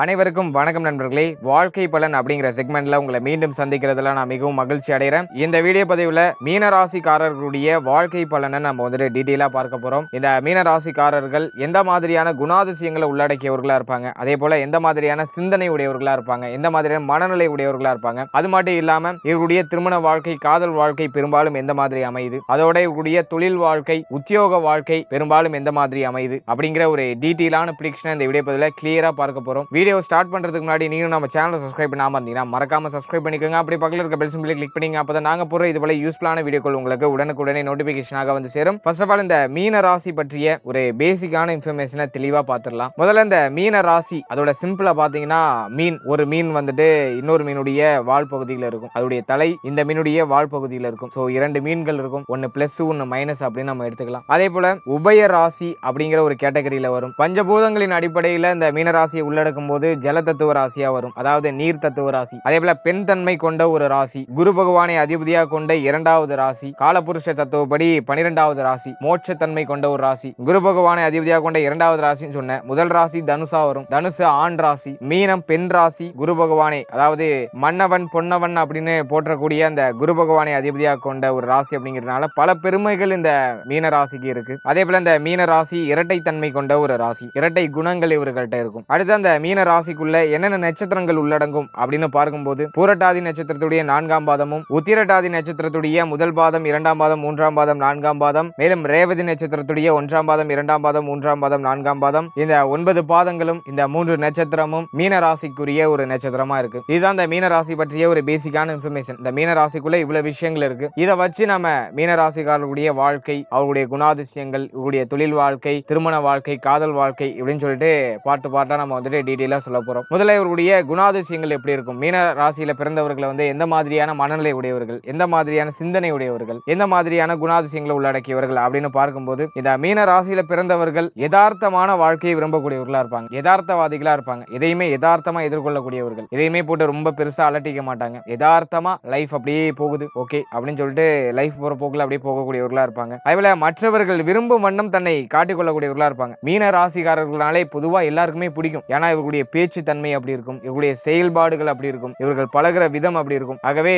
அனைவருக்கும் வணக்கம் நண்பர்களே. வாழ்க்கை பலன் அப்படிங்கிற செக்மெண்ட்ல உங்களை மீண்டும் சந்திக்கிறதுல நான் மிகவும் மகிழ்ச்சி அடைகிறேன். இந்த வீடியோ பதிவுல மீனராசிக்காரர்களுடைய வாழ்க்கை பலனை நம்ம வந்துட்டு டீட்டெயிலா பார்க்க போறோம். இந்த மீனராசிக்காரர்கள் எந்த மாதிரியான குணாதிசயங்களை உள்ளடக்கியவர்களா இருப்பாங்க? அதே போல எந்த மாதிரியான சிந்தனை உடையவர்களா இருப்பாங்க? எந்த மாதிரியான மனநிலை உடையவர்களா இருப்பாங்க? அது மட்டும் இல்லாம இவருடைய திருமண வாழ்க்கை காதல் வாழ்க்கை பெரும்பாலும் எந்த மாதிரி அமையுது? அதோட இவருடைய தொழில் வாழ்க்கை உத்தியோக வாழ்க்கை பெரும்பாலும் எந்த மாதிரி அமையுது? அப்படிங்கிற ஒரு டீட்டெயிலான ப்ரிடிக்ஷனை இந்த வீடியோ பதிவில் கிளியரா பார்க்க போறோம். வீடியோ ஸ்டார்ட் பண்ணுறதுக்கு முன்னாடி நீங்களும் நம்ம சேனலை சப்ஸ்கிரைப் பண்ணாமல் இருந்தீங்கன்னா மறக்காம சப்ஸ்கிரைப் பண்ணிக்கோங்க. அப்படி பக்கத்தில் இருக்க பெல் சிம்பிளை கிளிக் பண்ணிங்க அப்பதான் நாங்கள் போகிற இது போல யூஸ்ஃபுல்லான வீடியோக்கள் உங்களுக்கு உடனுக்குடனே நோட்டிஃபிகேஷனாக வந்து சேரும். ஃபர்ஸ்ட் ஆஃப் ஆல் இந்த மீன ராசி பற்றிய ஒரு பேசிக்கான இன்ஃபர்மேஷனை தெளிவாக பார்த்துடலாம் முதல்ல இந்த மீன ராசி அதோட சிம்பிளாக பார்த்தீங்கன்னா மீன் ஒரு மீன் வந்துட்டு இன்னொரு மீனுடைய வால் பகுதியில் இருக்கும். அதோடைய தலை இந்த மீனுடைய வால் பகுதியில் இருக்கும். ஸோ இரண்டு மீன்கள் இருக்கும். ஒன்று பிளஸ் ஒன்று மைனஸ் அப்படின்னு நம்ம எடுத்துக்கலாம். அதே போல உபய ராசி அப்படிங்கிற ஒரு கேட்டகரியில் வரும். பஞ்சபூதங்களின் அடிப்படையில் இந்த மீன ராசியை உள்ளடக்கும் போது ஜல தத்துவ ராசியா வரும். அதாவது நீர் தத்துவ ராசி. அதே போல பெண் தன்மை கொண்ட ஒரு ராசி. குரு பகவானை அதிபதியாக கொண்ட இரண்டாவது ராசி. காலபுருஷ தத்துவப்படி பனிரெண்டாவது ராசி. மோட்ச தன்மை கொண்ட ஒரு ராசி. குரு பகவானை அதிபதியாக கொண்ட இரண்டாவது ராசின்னு சொன்ன முதல் ராசி தனுசா வரும். தனுசு ஆண் ராசி. மீனம் பெண் ராசி. குரு பகவானை அதாவது மன்னவன் பொன்னவன் அப்படின்னு போற்றக்கூடிய அந்த குரு பகவானை அதிபதியாக கொண்ட ஒரு ராசி அப்படிங்கிறதுனால பல பெருமைகள் இந்த மீன ராசிக்கு இருக்கு. அதே போல இந்த மீன ராசி இரட்டை தன்மை கொண்ட ஒரு ராசி. இரட்டை குணங்கள் இவர்கள்ட்ட இருக்கும். அடுத்து அந்த மீன ராசிக்குள்ள என்னென்ன நட்சத்திரங்கள் உள்ளடங்கும் அப்படின்னு பார்க்கும்போது பூரட்டாதி நட்சத்திரத்துடைய நான்காம் பாதமும் உத்திரட்டாதி நட்சத்திரத்துடைய முதல் பாதம் இரண்டாம் பாதம் மூன்றாம் பாதம் நான்காம் பாதம் மேலும் ரேவதி நட்சத்திரத்துடைய ஒன்றாம் பாதம் இரண்டாம் பாதம் மூன்றாம் பாதம் நான்காம் பாதம் இந்த ஒன்பது பாதங்களும் இந்த மூன்று நட்சத்திரமும் மீன ராசிக்குரிய ஒரு நட்சத்திரமா இருக்கு. இதுதான் இந்த மீன ராசி பற்றிய ஒரு பேசிக்கான இன்ஃபர்மேஷன் இந்த மீன ராசிக்குள்ள இவ்வளவு விஷயங்கள் இருக்கு. இதை வச்சு நம்ம மீன ராசிக்காரர்களுடைய வாழ்க்கை அவர்களுடைய குணாதிசயங்கள் இவருடைய தொழில் வாழ்க்கை திருமண வாழ்க்கை காதல் வாழ்க்கை இப்படின்னு சொல்லிட்டு பாட்டு பாட்டா நம்ம வந்துட்டு டீடைல் சொல்ல போகிறோம் முதல்ல இவருடைய குணாதிசயங்கள் எப்படி இருக்கும்? மீன ராசியில் பிறந்தவர்களை வந்து எந்த மாதிரியான மனநிலை உடையவர்கள் எந்த மாதிரியான சிந்தனை உடையவர்கள் எந்த மாதிரியான குணாதிசயங்களை உள்ளடக்கியவர்கள் அப்படின்னு பார்க்கும்போது இந்த மீன ராசியில் பிறந்தவர்கள் யதார்த்தமான வாழ்க்கையை விரும்பக்கூடியவர்களா இருப்பாங்க. யதார்த்தவாதிகளாக இருப்பாங்க. எதையுமே யதார்த்தமாக எதிர்கொள்ளக்கூடியவர்கள். எதையுமே போட்டு ரொம்ப பெருசாக அலட்டிக்க மாட்டாங்க. யதார்த்தமாக லைஃப் அப்படியே போகுது. ஓகே அப்படின்னு சொல்லிட்டு லைஃப் போகிற போக்கில் அப்படியே போகக்கூடியவர்களா இருப்பாங்க. அதேபோல மற்றவர்கள் விரும்பும் வண்ணம் தன்னை காட்டிக்கொள்ளக்கூடியவர்களாக இருப்பாங்க. மீன ராசிக்காரர்களாலே பொதுவாக எல்லாருக்குமே பிடிக்கும். ஏன்னா இவர்களுடைய பேச்சு தன்மை அப்படி இருக்கும். இவர்களுடைய செயல்பாடுகள் அப்படி இருக்கும். இவர்கள் பழகுற விதம் அப்படி இருக்கும். ஆகவே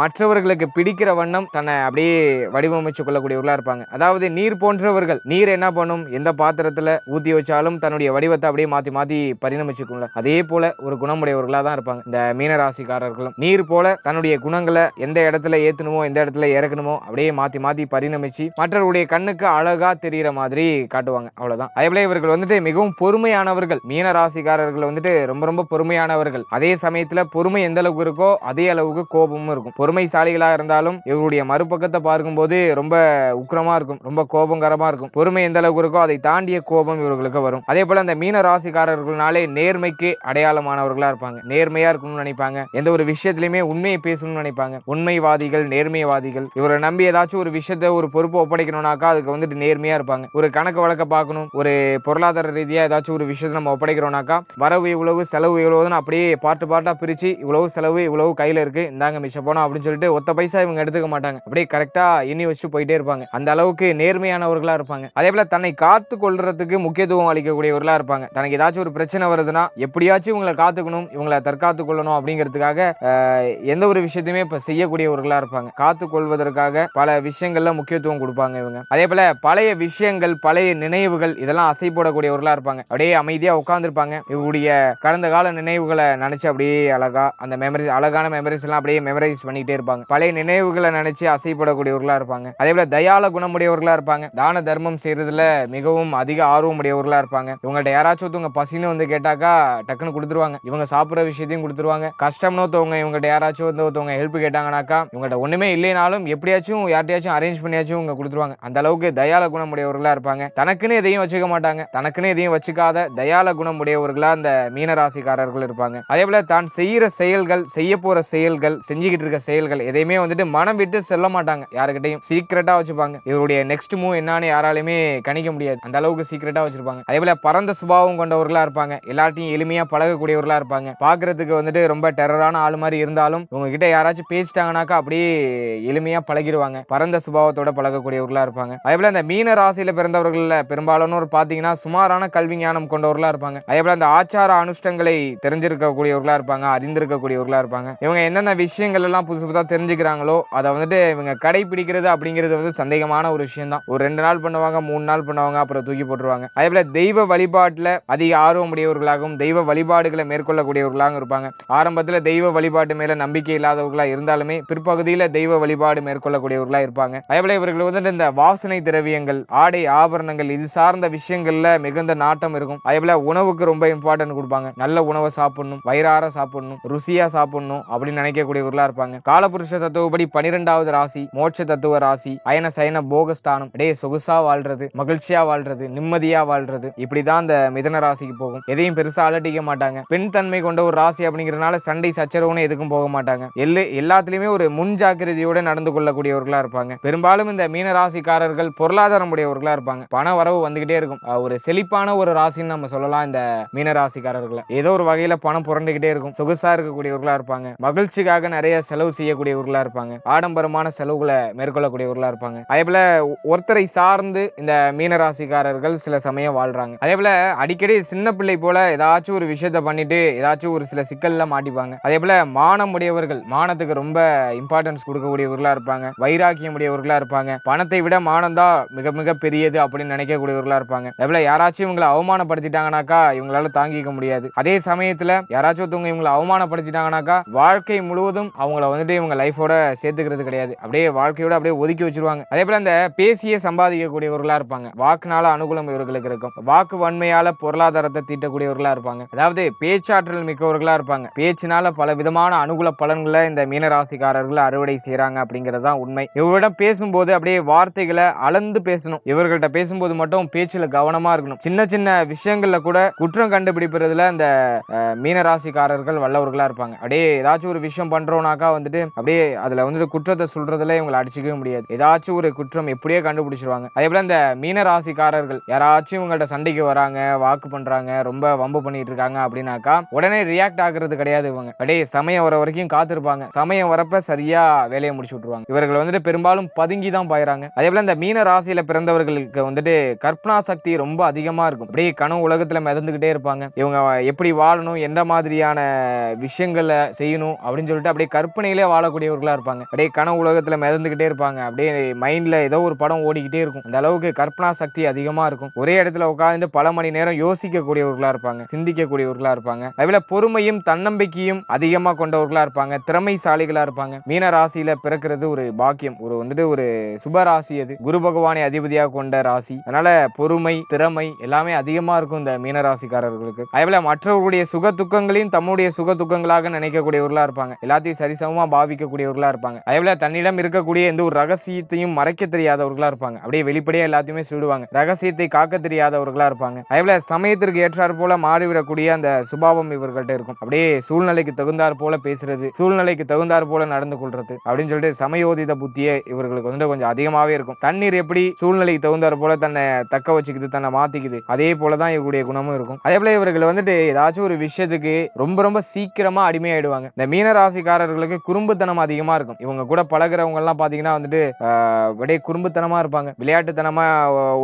மற்றவர்களுக்கு பிடிக்கிற வண்ணம் தன்னை அப்படியே வடிவமைச்சு கொள்ளக்கூடியவர்களா இருப்பாங்க. அதாவது நீர் போன்றவர்கள். நீர் என்ன பண்ணும்? எந்த பாத்திரத்துல ஊத்தி வச்சாலும் தன்னுடைய வடிவத்தை அப்படியே மாத்தி மாத்தி பரிணமிச்சுக்கும்ல. அதே போல ஒரு குணமுடையவர்களா தான் இருப்பாங்க. இந்த மீனராசிக்காரர்களும். நீர் போல தன்னுடைய குணங்களை எந்த இடத்துல ஏத்தணுமோ எந்த இடத்துல இறக்கணுமோ அப்படியே மாத்தி மாத்தி பரிணமிச்சு மற்றவருடைய கண்ணுக்கு அழகா தெரியிற மாதிரி காட்டுவாங்க. அவ்வளவுதான். அதே போல இவர்கள் வந்துட்டு மிகவும் பொறுமையானவர்கள். மீனராசிக்காரர்கள் அவர்கள் வந்துட்டு ரொம்ப ரொம்ப பொறுமையானவர்கள். அதே சமயத்துல பொறுமை எந்த அளவுக்கு இருக்கோ அதே அளவுக்கு கோபமும் இருக்கும். பொறுமைசாலிகளா இருந்தாலும் இவருடைய மறுபக்கத்தை பார்க்கும்போது ரொம்ப உக்கிரமா இருக்கும். ரொம்ப கோபங்கரமா இருக்கும். பொறுமை எந்த அளவுக்கு இருக்கோ அதை தாண்டிய கோபம் இவர்களுக்கு வரும். அதே போல அந்த மீன ராசிக்காரர்கள்னாலே நேர்மைக்கு அடையாளமானவர்களா இருப்பாங்க. நேர்மையா இருக்கணும்னு நினைப்பாங்க. எந்த ஒரு விஷயத்திலுமே உண்மையை பேசணும்னு நினைப்பாங்க. உண்மைவாதிகள் நேர்மையவாதிகள் இவரை நம்பி ஏதாச்சும் ஒரு விஷயத்த ஒரு பொறுப்பு ஒப்படைக்கணும்னாக்கா அதுக்கு வந்துட்டு நேர்மையா இருப்பாங்க. ஒரு கணக்கு வழக்க பார்க்கணும். ஒரு பொருளாதார ரீதியா ஏதாச்சும் ஒரு விஷயத்தை நம்ம ஒப்படைக்கிறோம்னாக்கா வரவு இவ்வளவு செலவு இவ்வளவுன்னு அப்படியே பாட்டு பாட்டாக பிரிச்சு இவ்வளவு செலவு இவ்வளவு கையில் இருக்குது இந்தாங்க மிச்ச போனோம் அப்படின்னு சொல்லிட்டு ஒத்த பைசா இவங்க எடுத்துக்க மாட்டாங்க. அப்படியே கரெக்டாக எண்ணி வச்சுட்டு போயிட்டே இருப்பாங்க. அந்த அளவுக்கு நேர்மையானவர்களாக இருப்பாங்க. அதே போல் தன்னை காத்து கொள்றதுக்கு முக்கியத்துவம் அளிக்கக்கூடியவர்களாக இருப்பாங்க. தனக்கு ஏதாச்சும் ஒரு பிரச்சனை வருதுன்னா எப்படியாச்சும் இவங்களை காத்துக்கணும் இவங்களை தற்காத்து கொள்ளணும் அப்படிங்கிறதுக்காக எந்த ஒரு விஷயத்தையுமே இப்போ செய்யக்கூடியவர்களாக இருப்பாங்க. காத்து கொள்வதற்காக பல விஷயங்கள்ல முக்கியத்துவம் கொடுப்பாங்க இவங்க. அதே போல பழைய விஷயங்கள் பழைய நினைவுகள் இதெல்லாம் அசை போடக்கூடியவர்களாக இருப்பாங்க. அப்படியே அமைதியாக உட்காந்துருப்பாங்க கூடிய கடந்த கால நினைவுகளை நினைச்சு அப்படியே அழகா அந்த மெமரிஸ் அழகான மெமரிஸ் எல்லாம் அப்படியே மெமரைஸ் பண்ணிக்கிட்டே இருப்பாங்க. பழைய நினைவுகளை நினைச்சு அசைப்படக்கூடியவர்களா இருப்பாங்க. அதே போல தயால குணமுடையவர்களா இருப்பாங்க. தான தர்மம் செய்யறதுல மிகவும் அதிக ஆர்வம் உடையவர்களா இருப்பாங்க. இவங்கள்ட்ட யாராச்சும் ஒருத்தவங்க பசின்னு வந்து கேட்டாக்கா டக்குன்னு கொடுத்துருவாங்க. இவங்க சாப்பிட்ற விஷயத்தையும் கொடுத்துருவாங்க. கஷ்டம்னு ஒருத்தவங்க இவங்கள்ட்ட யாராச்சும் வந்து ஒருத்தவங்க ஹெல்ப் கேட்டாங்கனாக்கா இவங்கள்ட்ட ஒண்ணுமே இல்லைனாலும் எப்படியாச்சும் யார்ட்டையாச்சும் அரேஞ்ச் பண்ணியாச்சும் இவங்க கொடுத்துருவாங்க. அந்த அளவுக்கு தயால குணமுடையவர்களா இருப்பாங்க. தனக்குன்னு எதையும் வச்சுக்க மாட்டாங்க. தனக்குன்னு எதையும் வச்சுக்காத தயால குணமுடையவர்களா அந்த மீனராசிக்காரர்கள் இருப்பாங்க. அதே போல தான் செய்யற செயல்கள் செய்ய போற செயல்கள் செஞ்சுக்கிட்டு இருக்க செயல்கள் எதையுமே வந்துட்டு மனம் விட்டு சொல்ல மாட்டாங்க. யாருக்கிட்டையும் சீக்கிரட்டா வச்சுப்பாங்க. இவருடைய நெக்ஸ்ட் மூவ் என்னன்னு யாராலையுமே கணிக்க முடியாது. அந்த அளவுக்கு சீக்கிரட்டா வச்சிருப்பாங்க. அதே போல பரந்த சுபாவம் கொண்டவர்களா இருப்பாங்க. எல்லார்ட்டையும் எளிமையா பழகக்கூடியவர்களா இருப்பாங்க. பாக்குறதுக்கு வந்துட்டு ரொம்ப டெரரான ஆள் மாதிரி இருந்தாலும் உங்க கிட்ட யாராச்சும் பேசிட்டாங்கனாக்கா அப்படியே எளிமையா பழகிடுவாங்க. பரந்த சுபாவத்தோட பழகக்கூடியவர்களா இருப்பாங்க. அதே போல அந்த மீன ராசியில பிறந்தவர்கள்ல பெரும்பாலானோர் பாத்தீங்கன்னா சுமாரான கல்வி ஞானம் கொண்டவர்களா இருப்பாங்க. அதே போல அந்த ஆட்சி ஆச்சார அனுஷ்டங்களை தெரிஞ்சிருக்கக்கூடியவர்களா இருப்பாங்க அறிந்திருக்கக்கூடியவர்களா இருப்பாங்க. இவங்க என்னென்ன விஷயங்கள் எல்லாம் புதுசு புதுசாக தெரிஞ்சுக்கிறாங்களோ அதை வந்துட்டு இவங்க கடைபிடிக்கிறது அப்படிங்கிறது வந்து சந்தேகமான ஒரு விஷயம் தான் ஒரு ரெண்டு நாள் பண்ணுவாங்க மூணு நாள் பண்ணுவாங்க அப்புறம் தூக்கி போட்டுருவாங்க. அதே போல தெய்வ வழிபாட்டில் அதிக ஆர்வம் உடையவர்களாகவும் தெய்வ வழிபாடுகளை மேற்கொள்ளக்கூடியவர்களாகவும் இருப்பாங்க. ஆரம்பத்தில் தெய்வ வழிபாட்டு மேலே நம்பிக்கை இல்லாதவர்களா இருந்தாலுமே பிற்பகுதியில் தெய்வ வழிபாடு மேற்கொள்ளக்கூடியவர்களா இருப்பாங்க. அதே போல இவர்கள் வந்துட்டு இந்த வாசனை திரவியங்கள் ஆடை ஆபரணங்கள் இது சார்ந்த விஷயங்கள்ல மிகுந்த நாட்டம் இருக்கும். அதே போல உணவுக்கு ரொம்ப இம்பார்ட்டன்ட் கொடுப்பாங்க. நல்ல உணவை சாப்பிடணும் வயிறார சாப்பிடணும் ருசியா சாப்பிடணும் அப்படின்னு நினைக்கக்கூடியவர்களா இருப்பாங்க. காலபுருஷ தத்துவப்படி பனிரெண்டாவது ராசி மோட்ச தத்துவ ராசி அயன சயன போகஸ்தானம். இடையே சொகுசா வாழ்றது மகிழ்ச்சியா வாழ்றது நிம்மதியா வாழ்றது. இப்படிதான் இந்த மிதன ராசிக்கு போகும். எதையும் பெருசா அலட்டிக்க மாட்டாங்க. பெண் தன்மை கொண்ட ஒரு ராசி அப்படிங்கிறதுனால சண்டை சச்சரவுன்னு எதுக்கும் போக மாட்டாங்க. எல்லு எல்லாத்துலயுமே ஒரு முன் ஜாக்கிரதையோட நடந்து கொள்ளக்கூடியவர்களா இருப்பாங்க. பெரும்பாலும் இந்த மீன ராசிக்காரர்கள் பொருளாதாரம் உடையவர்களா இருப்பாங்க. பண வரவு வந்துகிட்டே இருக்கும். ஒரு செழிப்பான ஒரு ராசின்னு நம்ம சொல்லலாம். இந்த மீன ராசிக்காரர்களை ஏதோ ஒரு வகையில பணம் புரண்டுகிட்டே இருக்கும். சொகுசா இருக்கக்கூடியவர்களா இருப்பாங்க. மகிழ்ச்சிக்காக நிறைய செலவு செய்யக்கூடியவர்களா இருப்பாங்க. ஆடம்பரமான செலவுகளை மேற்கொள்ளக்கூடியவர்களா இருப்பாங்க. அதே போல ஒருத்தரை சார்ந்து இந்த மீன ராசிக்காரர்கள் சில சமயம் வாழ்றாங்க. அதே போல அடிக்கடி சின்ன பிள்ளை போல ஏதாச்சும் ஒரு விஷயத்த பண்ணிட்டு ஏதாச்சும் ஒரு சில சிக்கல்ல மாட்டிப்பாங்க. அதே போல மானம் உடையவர்கள் மானத்துக்கு ரொம்ப இம்பார்ட்டன்ஸ் கொடுக்கக்கூடியவர்களா இருப்பாங்க. வைராக்கியம் உடையவர்களா இருப்பாங்க. பணத்தை விட மானம் தான் மிக மிக பெரியது அப்படின்னு நினைக்கக்கூடியவர்களா இருப்பாங்க. அதே போல யாராச்சும் இவங்களை அவமானப்படுத்திட்டாங்கனாக்கா இவங்களால தாங்கி தாங்கிக்க முடியாது. அதே சமயத்துல யாராச்சும் ஒருத்தவங்க இவங்களை அவமானப்படுத்திட்டாங்கனாக்கா வாழ்க்கை முழுவதும் அவங்கள வந்துட்டு இவங்க லைஃபோட சேர்த்துக்கிறது கிடையாது. அப்படியே வாழ்க்கையோட அப்படியே ஒதுக்கி வச்சிருவாங்க. அதே போல அந்த பேசியே சம்பாதிக்கக்கூடியவர்களா இருப்பாங்க. வாக்குனால அனுகூலம் இவர்களுக்கு இருக்கும். வாக்கு வன்மையால பொருளாதாரத்தை தீட்டக்கூடியவர்களா இருப்பாங்க. அதாவது பேச்சாற்றல் மிக்கவர்களா இருப்பாங்க. பேச்சினால பல விதமான அனுகூல பலன்களை இந்த மீனராசிக்காரர்கள் அறுவடை செய்றாங்க அப்படிங்கிறது தான் உண்மை. இவரிடம் பேசும்போது அப்படியே வார்த்தைகளை அளந்து பேசணும். இவர்கள்ட்ட பேசும்போது மட்டும் பேச்சுல கவனமா இருக்கணும். சின்ன சின்ன விஷயங்கள்ல கூட குற்றம் கண்டுபிடி கண்டுபிடிப்பதுல இந்த மீனராசிக்காரர்கள் வல்லவர்களா இருப்பாங்க. அப்படியே ஏதாச்சும் ஒரு விஷயம் பண்றோம்னாக்கா வந்துட்டு அப்படியே அதுல வந்துட்டு குற்றத்தை சொல்றதுல இவங்களை அடிச்சுக்கவே முடியாது. ஏதாச்சும் ஒரு குற்றம் எப்படியே கண்டுபிடிச்சிருவாங்க. அதே போல இந்த மீன ராசிக்காரர்கள் யாராச்சும் இவங்கள்ட்ட சண்டைக்கு வராங்க வாக்கு பண்றாங்க ரொம்ப வம்பு பண்ணிட்டு இருக்காங்க அப்படின்னாக்கா உடனே ரியாக்ட் ஆகுறது கிடையாது இவங்க. அப்படியே சமயம் வர வரைக்கும் காத்திருப்பாங்க. சமயம் வரப்ப சரியா வேலையை முடிச்சு விட்டுருவாங்க. இவர்கள் வந்துட்டு பெரும்பாலும் பதுங்கி தான் பாயிறாங்க. அதே போல இந்த மீன ராசியில பிறந்தவர்களுக்கு வந்துட்டு கற்பனா சக்தி ரொம்ப அதிகமா இருக்கும். அப்படியே கனவு உலகத்துல மிதந்துகிட்டே இருப்பாங்க. இவங்க எப்படி வாழணும் எந்த மாதிரியான விஷயங்களை செய்யணும் அப்படின்னு சொல்லிட்டு அப்படியே கற்பனையிலே வாழக்கூடியவர்களாக இருப்பாங்க. அப்படியே கனவு உலகத்தில் மிதந்துக்கிட்டே இருப்பாங்க. அப்படியே மைண்டில் ஏதோ ஒரு படம் ஓடிக்கிட்டே இருக்கும். அந்த அளவுக்கு கற்பனா சக்தி அதிகமாக இருக்கும். ஒரே இடத்துல உட்காந்து பல மணி நேரம் யோசிக்கக்கூடியவர்களாக இருப்பாங்க. சிந்திக்கக்கூடியவர்களாக இருப்பாங்க. அதுல பொறுமையும் தன்னம்பிக்கையும் அதிகமாக கொண்டவர்களாக இருப்பாங்க. திறமைசாலிகளாக இருப்பாங்க. மீன ராசியில் பிறக்கிறது ஒரு பாக்கியம். ஒரு வந்துட்டு ஒரு சுப ராசி அது. குரு பகவானை அதிபதியாக கொண்ட ராசி. அதனால பொறுமை திறமை எல்லாமே அதிகமாக இருக்கும் இந்த மீனராசிக்காரர்களுக்கு அதேபோல மற்றவர்களுடைய சுக துக்கங்களையும் தம்முடைய சுக துக்கங்களாக நினைக்கக்கூடியவர்களா இருப்பாங்க. எல்லாத்தையும் சரிசமமா பாவிக்கக்கூடியவர்களா இருப்பாங்க. அதேபோல தன்னிடம் இருக்கக்கூடிய எந்த ஒரு ரகசியத்தையும் மறைக்க தெரியாதவர்களா இருப்பாங்க. அப்படியே வெளிப்படையா எல்லாத்தையுமே சொல்லுவாங்க ரகசியத்தை காக்க தெரியாதவர்களா இருப்பாங்க. அதேபோல சமயத்திற்கு ஏற்றாற் போல மாறிவிடக்கூடிய அந்த சுபாவம் இவர்கள்ட்ட இருக்கும். அப்படியே சூழ்நிலைக்கு தகுந்தாற் போல பேசுறது சூழ்நிலைக்கு தகுந்தாற் போல நடந்து கொள்றது அப்படின்னு சொல்லிட்டு சமயோதித புத்தியே இவர்களுக்கு வந்து கொஞ்சம் அதிகமாவே இருக்கும். தண்ணீர் எப்படி சூழ்நிலைக்கு தகுந்தாற் போல தன்னை தக்க வச்சுக்குது தன்னை மாத்திக்குது அதே போலதான் இவருடைய குணமும் இருக்கும். அதே போல இவர் இவர்கள் வந்துட்டு ஏதாச்சும் ஒரு விஷயத்துக்கு ரொம்ப ரொம்ப சீக்கிரமா அடிமையாயிடுவாங்க. இந்த மீன ராசிக்காரர்களுக்கு குறும்புத்தனம் அதிகமா இருக்கும். இவங்க கூட பழகுறவங்க எல்லாம் பாத்தீங்கன்னா வந்துட்டு அப்படியே குறும்புத்தனமா இருப்பாங்க. விளையாட்டுத்தனமா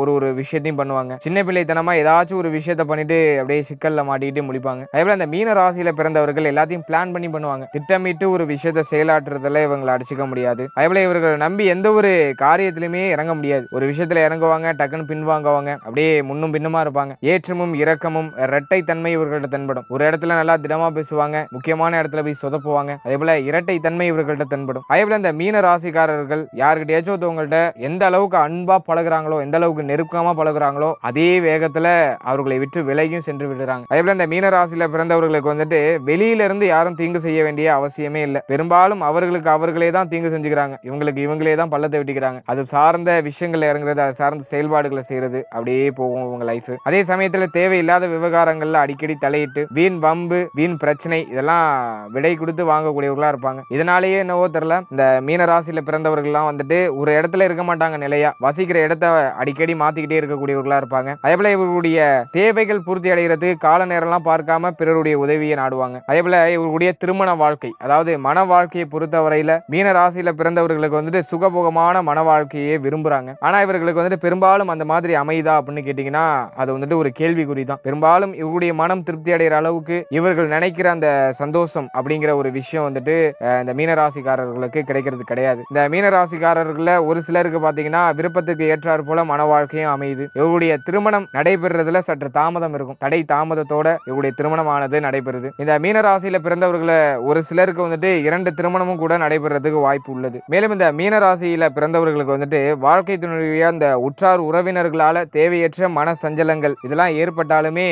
ஒரு ஒரு விஷயத்தையும் பண்ணுவாங்க. சின்ன பிள்ளைத்தனமா ஏதாச்சும் ஒரு விஷயத்த பண்ணிட்டு அப்படியே சிக்கல்ல மாட்டிக்கிட்டு முடிப்பாங்க அதே போல இந்த மீன ராசியில பிறந்தவர்கள் எல்லாத்தையும் பிளான் பண்ணி பண்ணுவாங்க. திட்டமிட்டு ஒரு விஷயத்த செயலாற்றுறதுல இவங்களை அடிச்சுக்க முடியாது. அதே போல இவர்களை நம்பி எந்த ஒரு காரியத்திலுமே இறங்க முடியாது. ஒரு விஷயத்துல இறங்குவாங்க டக்குன்னு பின்வாங்குவாங்க. அப்படியே முன்னும் பின்னுமா இருப்பாங்க. ஏற்றமும் இரக்கமும் இரட்டை தன்மை இவர்கள்ட்ட தென்படும். ஒரு இடத்துல நல்லா திடமா பேசுவாங்க முக்கியமான இடத்துல போய் சொதப்புவாங்க. அதே போல இரட்டை தன்மை இவர்கள்ட்ட தென்படும். அதே போல இந்த மீன ராசிக்காரர்கள் யாருக்கிட்டயாச்சும் ஒருத்தவங்கள்ட்ட எந்த அளவுக்கு அன்பா பழகுறாங்களோ எந்த அளவுக்கு நெருக்கமா பழகுறாங்களோ அதே வேகத்துல அவர்களை விட்டு விலகியும் சென்று விடுறாங்க. அதே போல இந்த மீன ராசியில பிறந்தவர்களுக்கு வந்துட்டு வெளியில இருந்து யாரும் தீங்கு செய்ய வேண்டிய அவசியமே இல்லை. பெரும்பாலும் அவர்களுக்கு அவர்களே தான் தீங்கு செஞ்சுக்கிறாங்க. இவங்களுக்கு இவங்களே தான் பள்ளத்தை வெட்டிக்கிறாங்க. அது சார்ந்த விஷயங்கள்ல இறங்குறது அது சார்ந்த செயல்பாடுகளை செய்யறது அப்படியே போகும் உங்க லைஃப் அதே சமயத்துல தேவையில்லாத விவகாரங்கள் விவகாரங்கள்ல அடிக்கடி தலையிட்டு வீண் வம்பு வீண் பிரச்சனை இதெல்லாம் விடை கொடுத்து வாங்கக்கூடியவர்களா இருப்பாங்க. இதனாலேயே என்னவோ தெரியல இந்த மீன ராசியில பிறந்தவர்கள்லாம் வந்துட்டு ஒரு இடத்துல இருக்க மாட்டாங்க நிலையா. வசிக்கிற இடத்த அடிக்கடி மாத்திக்கிட்டே இருக்கக்கூடியவர்களா இருப்பாங்க. அதே போல இவர்களுடைய தேவைகள் பூர்த்தி அடைகிறதுக்கு கால நேரம்லாம் பார்க்காம பிறருடைய உதவியை நாடுவாங்க. அதே போல இவர்களுடைய திருமண வாழ்க்கை அதாவது மன வாழ்க்கையை பொறுத்தவரையில மீன ராசியில பிறந்தவர்களுக்கு வந்துட்டு சுகபோகமான மன வாழ்க்கையே விரும்புறாங்க. ஆனா இவர்களுக்கு வந்துட்டு பெரும்பாலும் அந்த மாதிரி அமைதா அப்படின்னு கேட்டீங்கன்னா அது வந்துட்டு ஒரு கேள்விக்குறி தான். பெரும்பாலும் இவங்க இவர்களுடைய மனம் திருப்தி அடைகிற அளவுக்கு இவர்கள் நினைக்கிற அந்த சந்தோஷம் அப்படிங்கிற ஒரு விஷயம் வந்துட்டு இந்த மீனராசிக்காரர்களுக்கு கிடைக்கிறது கிடையாது. இந்த மீனராசிக்காரர்கள ஒரு சிலருக்கு பார்த்தீங்கன்னா விருப்பத்துக்கு ஏற்றாற் போல மன வாழ்க்கையும் அமையுது. இவருடைய திருமணம் நடைபெறுறதுல சற்று தாமதம் இருக்கும். தடை தாமதத்தோட இவருடைய திருமணமானது நடைபெறுது. இந்த மீனராசியில பிறந்தவர்களை ஒரு சிலருக்கு வந்துட்டு இரண்டு திருமணமும் கூட நடைபெறதுக்கு வாய்ப்பு உள்ளது. மேலும் இந்த மீனராசியில பிறந்தவர்களுக்கு வந்துட்டு வாழ்க்கை துணையுடைய அந்த உற்றார் உறவினர்களால தேவையற்ற மன சஞ்சலங்கள் இதெல்லாம் ஏற்பட்டாலுமே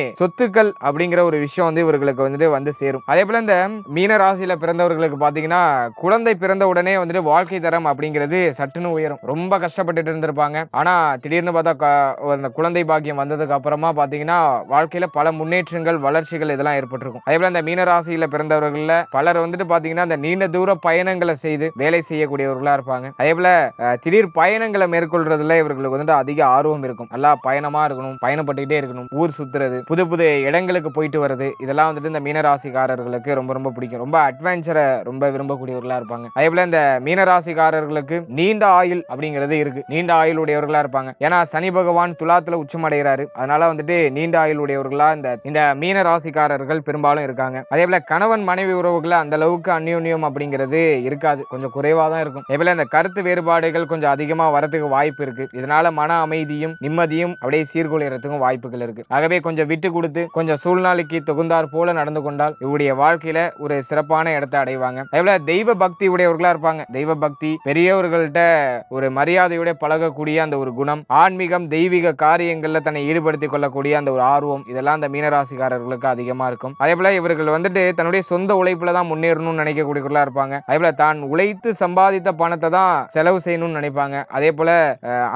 சொத்துக்கள் அப்படிங்கிற ஒரு விஷயம் வந்து இவர்களுக்கு வந்துட்டு வந்து சேரும். அதே போல இந்த மீன ராசியில பிறந்தவர்களுக்கு பாத்தீங்கன்னா குழந்தை பிறந்த உடனே வந்துட்டு வாழ்க்கை தரம் அப்படிங்கிறது சட்டுன்னு உயரும். ரொம்ப கஷ்டப்பட்டுட்டு இருந்திருப்பாங்க. ஆனா திடீர்னு பார்த்தா அந்த குழந்தை பாக்கியம் வந்ததுக்கு அப்புறமா பாத்தீங்கன்னா வாழ்க்கையில பல முன்னேற்றங்கள் வளர்ச்சிகள் இதெல்லாம் ஏற்பட்டிருக்கும். அதே போல இந்த மீன ராசியில பிறந்தவர்கள்ல பலர் வந்துட்டு பாத்தீங்கன்னா அந்த நீண்ட தூர பயணங்களை செய்து வேலை செய்யக்கூடியவர்களா இருப்பாங்க. அதே போல திடீர் பயணங்களை மேற்கொள்றதுல இவர்களுக்கு வந்துட்டு அதிக ஆர்வம் இருக்கும். நல்லா பயணமா இருக்கணும் பயணப்பட்டுக்கிட்டே இருக்கணும். ஊர் சுத்துறது புது புது இடங்களுக்கு போயிட்டு வர்றது இதெல்லாம் வந்துட்டு இந்த மீனராசிக்காரர்களுக்கு ரொம்ப ரொம்ப பிடிக்கும். ரொம்ப அட்வென்ச்சரை ரொம்ப விரும்பக்கூடியவர்களா இருப்பாங்க. அதே போல இந்த மீனராசிக்காரர்களுக்கு நீண்ட ஆயுள் அப்படிங்கிறது இருக்கு. நீண்ட ஆயுள் உடையவர்களா இருப்பாங்க. ஏன்னா சனி பகவான் துலாத்துல உச்சமடைகிறாரு. அதனால வந்துட்டு நீண்ட ஆயுள் உடையவர்களா இந்த இந்த மீன ராசிக்காரர்கள் பெரும்பாலும் இருக்காங்க. அதே போல கணவன் மனைவி உறவுகளை அந்த அளவுக்கு அந்யோன்யம் அப்படிங்கிறது இருக்காது. கொஞ்சம் குறைவா தான் இருக்கும். அதே போல இந்த கருத்து வேறுபாடுகள் கொஞ்சம் அதிகமா வரதுக்கு வாய்ப்பு இருக்கு. இதனால மன அமைதியும் நிம்மதியும் அப்படியே சீர்குலைகிறதுக்கும் வாய்ப்புகள் இருக்கு. ஆகவே கொஞ்சம் விட்டு கொடுத்து கொஞ்சம் சூழ்நிலைக்கு தகுந்தாற் போல நடந்து கொண்டால் இவருடைய வாழ்க்கையில ஒரு சிறப்பான இடத்தை அடைவாங்க. அதேபோல தெய்வ பக்தி உடையவர்களா இருப்பாங்க. தெய்வ பக்தி பெரியவர்கள்ட்ட ஒரு மரியாதையோட பழகக்கூடிய அந்த ஒரு குணம் ஆன்மீகம் தெய்வீக காரியங்கள்ல தன்னை ஈடுபடுத்திக் கொள்ளக்கூடிய அந்த ஒரு ஆர்வம் இதெல்லாம் அந்த மீனராசிக்காரர்களுக்கு அதிகமா இருக்கும். அதே போல இவர்கள் வந்துட்டு தன்னுடைய சொந்த உழைப்புல தான் முன்னேறணும்னு நினைக்கக்கூடியவர்களா இருப்பாங்க. அதே போல தான் உழைத்து சம்பாதித்த பணத்தை தான் செலவு செய்யணும்னு நினைப்பாங்க. அதே போல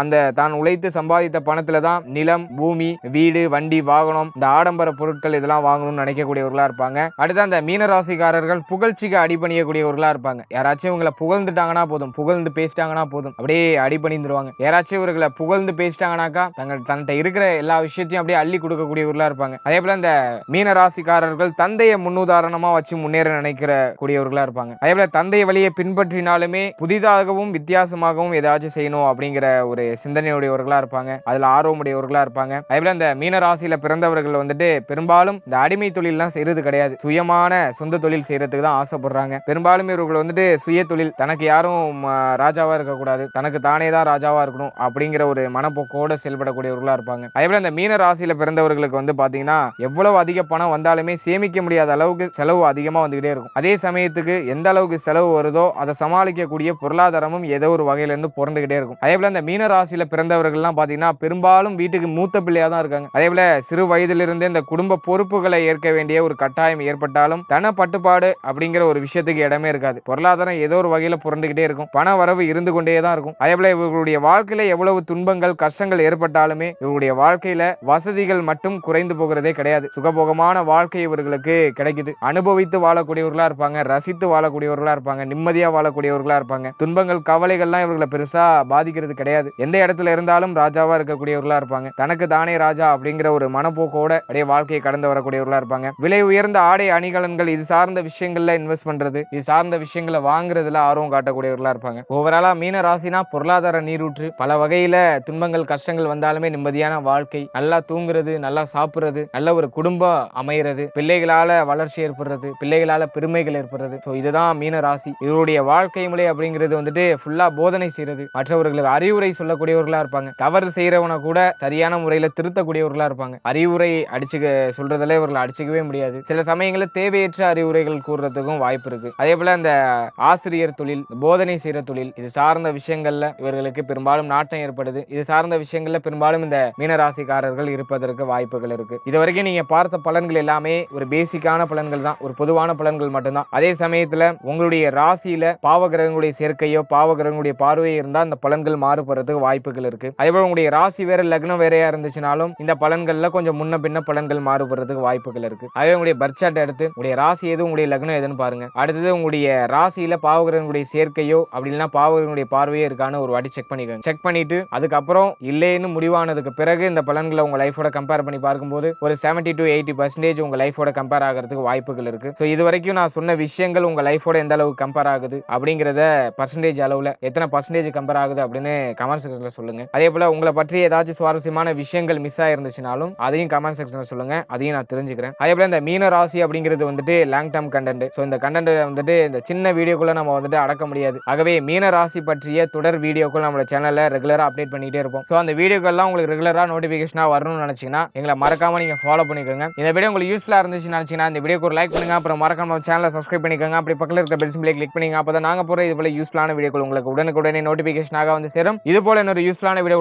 அந்த தான் உழைத்து சம்பாதித்த பணத்துல தான் நிலம் பூமி வீடு வண்டி வாகனம் இந்த ஆடம்பர பொருட்கள் இதெல்லாம் வாங்கணும்னு நினைக்கக்கூடியவர்களா இருப்பாங்க. அடுத்து அந்த மீனராசிக்காரர்கள் புகழ்ச்சிக்கு அடிபணியக்கூடியவர்களா இருப்பாங்க. யாராச்சும் இவங்களை புகழ்ந்துட்டாங்கன்னா போதும். புகழ்ந்து பேசிட்டாங்கன்னா போதும். அப்படியே அடிபணிந்துருவாங்க. யாராச்சும் இவர்களை புகழ்ந்து பேசிட்டாங்கன்னாக்கா தங்கள் தன்கிட்ட இருக்கிற எல்லா விஷயத்தையும் அப்படியே அள்ளி கொடுக்கக்கூடியவர்களா இருப்பாங்க. அதே போல இந்த மீன ராசிக்காரர்கள் தந்தையை முன்னுதாரணமா வச்சு முன்னேற நினைக்கிற கூடியவர்களா இருப்பாங்க. அதே போல தந்தை வழியை பின்பற்றினாலுமே புதிதாகவும் வித்தியாசமாகவும் ஏதாச்சும் செய்யணும் அப்படிங்கிற ஒரு சிந்தனையுடையவர்களா இருப்பாங்க. அதுல ஆர்வமுடையவர்களா இருப்பாங்க. அதே போல இந்த மீன ராசியில பிறந்தவர்கள் வந்துட்டு பெரும்பாலும் இந்த அடிமை தொழில்லாம் செய்யறது கிடையாது. சுயமான சொந்த தொழில் செய்யறதுக்கு தான் ஆசைப்படுறாங்க. பெரும்பாலும் இவர்கள் வந்துட்டு சுய தொழில் தனக்கு யாரும் ராஜாவா இருக்கக்கூடாது. தனக்கு தானே தான் ராஜாவா இருக்கணும் அப்படிங்கிற ஒரு மனப்போக்கோட செயல்படக்கூடியவர்களா இருப்பாங்க. அதே போல இந்த மீன ராசியில பிறந்தவர்களுக்கு வந்து பாத்தீங்கன்னா எவ்வளவு அதிக பணம் வந்தாலுமே சேமிக்க முடியாத அளவுக்கு செலவு அதிகமா வந்துகிட்டே இருக்கும். அதே சமயத்துக்கு எந்த அளவுக்கு செலவு வருதோ அதை சமாளிக்கக்கூடிய பொருளாதாரமும் ஏதோ ஒரு வகையில இருந்து புரண்டுகிட்டே இருக்கும். அதே போல இந்த மீன ராசியில பிறந்தவர்கள்லாம் பாத்தீங்கன்னா பெரும்பாலும் வீட்டுக்கு மூத்த பிள்ளையா தான் இருக்காங்க. அதே போல சிறு வயதிலிருந்தே இந்த குடும்ப பொறுப்புகளை ஏற்க வேண்டிய ஒரு கட்டாயம் ஏற்பட்டாலும் தன பட்டுப்பாடு அப்படிங்கிற ஒரு விஷயத்துக்கு இடமே இருக்காது. பொருளாதாரம் ஏதோ ஒரு வகையில புரண்டுகிட்டே இருக்கும். பண வரவு இருந்து கொண்டே தான் இருக்கும். அதே போல இவர்களுடைய வாழ்க்கையில எவ்வளவு துன்பங்கள் கஷ்டங்கள் ஏற்பட்டாலுமே இவருடைய வாழ்க்கையில வசதிகள் மட்டும் குறைந்து போகிறதே கிடையாது. சுகபோகமான வாழ்க்கை இவர்களுக்கு கிடைக்குது. அனுபவித்து வாழக்கூடியவர்களா இருப்பாங்க. ரசித்து வாழக்கூடியவர்களா இருப்பாங்க. நிம்மதியா வாழக்கூடியவர்களா இருப்பாங்க. துன்பங்கள் கவலைகள்லாம் இவர்களை பெருசா பாதிக்கிறது கிடையாது. எந்த இடத்துல இருந்தாலும் ராஜாவா இருக்கக்கூடியவர்களா இருப்பாங்க. தனக்கு தானே ராஜா அப்படிங்கிற ஒரு மனப்போக்கோட அப்படியே வாழ்க்கையை கடந்து வரக்கூடியவர்களா இருப்பாங்க. விலை உயர்ந்த ஆடை அணிகலன்கள் இது சார்ந்த விஷயங்கள்ல இன்வெஸ்ட் பண்றது இது சார்ந்த விஷயங்களை வாங்குறதுல ஆர்வம் காட்டக்கூடியவர்களா இருப்பாங்க. ஓவராலா மீன ராசினா பொருளாதார நீரூற்று பல வகையில துன்பங்கள் கஷ்டங்கள் வந்தாலுமே நிம்மதியான வாழ்க்கை நல்லா தூங்குறது நல்லா சாப்பிடுறது நல்ல ஒரு குடும்பம் அமைகிறது பிள்ளைகளால வளர்ச்சி ஏற்படுறது பிள்ளைகளால பெருமைகள் ஏற்படுறது. ஸோ இதுதான் மீன ராசி. இவருடைய வாழ்க்கை முறை அப்படிங்கிறது வந்துட்டு ஃபுல்லா போதனை செய்யறது மற்றவர்களுக்கு அறிவுரை சொல்லக்கூடியவர்களா இருப்பாங்க. தவறு செய்யறவனை கூட சரியான முறையில திருத்தக்கூடியவர்களா இருப்பாங்க. அறிவுரை அடிச்சு அடிச்சுக்க சொல்றதுல இவர்களை அடிச்சுக்கவே முடியாது. சில சமயங்களில் தேவையற்ற அறிவுரைகள் கூறுறதுக்கும் வாய்ப்பு இருக்கு. அதே போல இந்த ஆசிரியர் தொழில் போதனை செய்யற தொழில் இது சார்ந்த விஷயங்கள்ல இவர்களுக்கு பெரும்பாலும் நாட்டம் ஏற்படுது. இது சார்ந்த விஷயங்கள்ல பெரும்பாலும் இந்த மீனராசிக்காரர்கள் இருப்பதற்கு வாய்ப்புகள் இருக்கு. இது வரைக்கும் நீங்க பார்த்த பலன்கள் எல்லாமே ஒரு பேசிக்கான பலன்கள் தான். ஒரு பொதுவான பலன்கள் மட்டும்தான். அதே சமயத்துல உங்களுடைய ராசியில பாவகிரகங்களுடைய சேர்க்கையோ பாவகிரகங்களுடைய பார்வையோ இருந்தா அந்த பலன்கள் மாறுபடுறதுக்கு வாய்ப்புகள் இருக்கு. அதே போல உங்களுடைய ராசி வேற லக்னம் வேறையா இருந்துச்சுனாலும் இந்த பலன்கள்ல கொஞ்சம் முன்ன பின்ன பலன்கள் மாறுபடுறதுக்கு வாய்ப்புகள் இருக்கு. அதே உங்களுடைய பர்ச்சாட் எடுத்து உங்களுடைய ராசி எது உங்களுடைய லக்னம் எதுன்னு பாருங்க. அடுத்தது உங்களுடைய ராசியில பாவகிரகங்களுடைய சேர்க்கையோ அப்படி இல்லைன்னா பாவகிரகங்களுடைய பார்வையோ இருக்கான்னு ஒரு வாட்டி செக் பண்ணிக்கோங்க. செக் பண்ணிட்டு அதுக்கப்புறம் இல்லைன்னு முடிவானதுக்கு பிறகு இந்த பலன்களை உங்க லைஃபோட கம்பேர் பண்ணி பார்க்கும்போது ஒரு 70 டு எயிட்டி பர்சன்டேஜ் உங்க லைஃபோட கம்பேர் ஆகிறதுக்கு வாய்ப்புகள் இருக்கு. ஸோ இது வரைக்கும் நான் சொன்ன விஷயங்கள் உங்க லைஃபோட எந்த அளவுக்கு கம்பேர் ஆகுது அப்படிங்கிறத பர்சன்டேஜ் அளவுல எத்தனை பர்சன்டேஜ் கம்பேர் ஆகுது அப்படின்னு கமெண்ட் செக்ஷன்ல சொல்லுங்க. அதே போல உங்களை பற்றி ஏதாச்சும் சுவாரஸ்யமான விஷயங்கள் மிஸ் ஆயிருந்துச்சுனாலும் அதையும் கமெண்ட் செக்ஷன்ல சொல்லுங்க. அதையும் நான் தெரிஞ்சுக்கிறேன். அதே போல இந்த மீன ராசி அப்படிங்கிறது வந்துட்டு லாங் டேர்ம் கண்டென்ட் ஸோ இந்த கண்டென்ட் வந்துட்டு இந்த சின்ன வீடியோக்குள்ள நம்ம வந்துட்டு அடக்க முடியாது. ஆகவே மீன ராசி பற்றிய தொடர் வீடியோக்கள் நம்மளோட சேனல்ல ரெகுலரா அப்டேட் பண்ணிட்டே இருப்போம். ஸோ அந்த வீடியோக்கள்லாம் உங்களுக்கு ரெகுலரா நோட்டிபிகேஷனா வரணும்னு நினைச்சீங்கன்னா எங்களை மறக்காம நீங்க ஃபாலோ பண்ணிக்கோங்க. இந்த வீடியோ உங்களுக்கு யூஸ்ஃபுல்லா இருந்துச்சுன்னு நினைச்சீங்கன்னா இந்த வீடியோக்கு ஒரு லைக் பண்ணுங்க. அப்புறம் மறக்காம சேனலை சப்ஸ்கிரைப் பண்ணிக்கோங்க. அப்படி பக்கத்தில் இருக்க பெல் சிம்பிளை கிளிக் பண்ணிங்க. அப்போ தான் நாங்கள் போகிற இது போல யூஸ்ஃபுல்லான வீடியோக்கள் உங்களுக்கு உடனுக்குடனே நோட்டிஃபிகேஷனாக வந்து சேரும். இது போல இன்னொரு யூஸ்ஃபுல்லான வீடியோ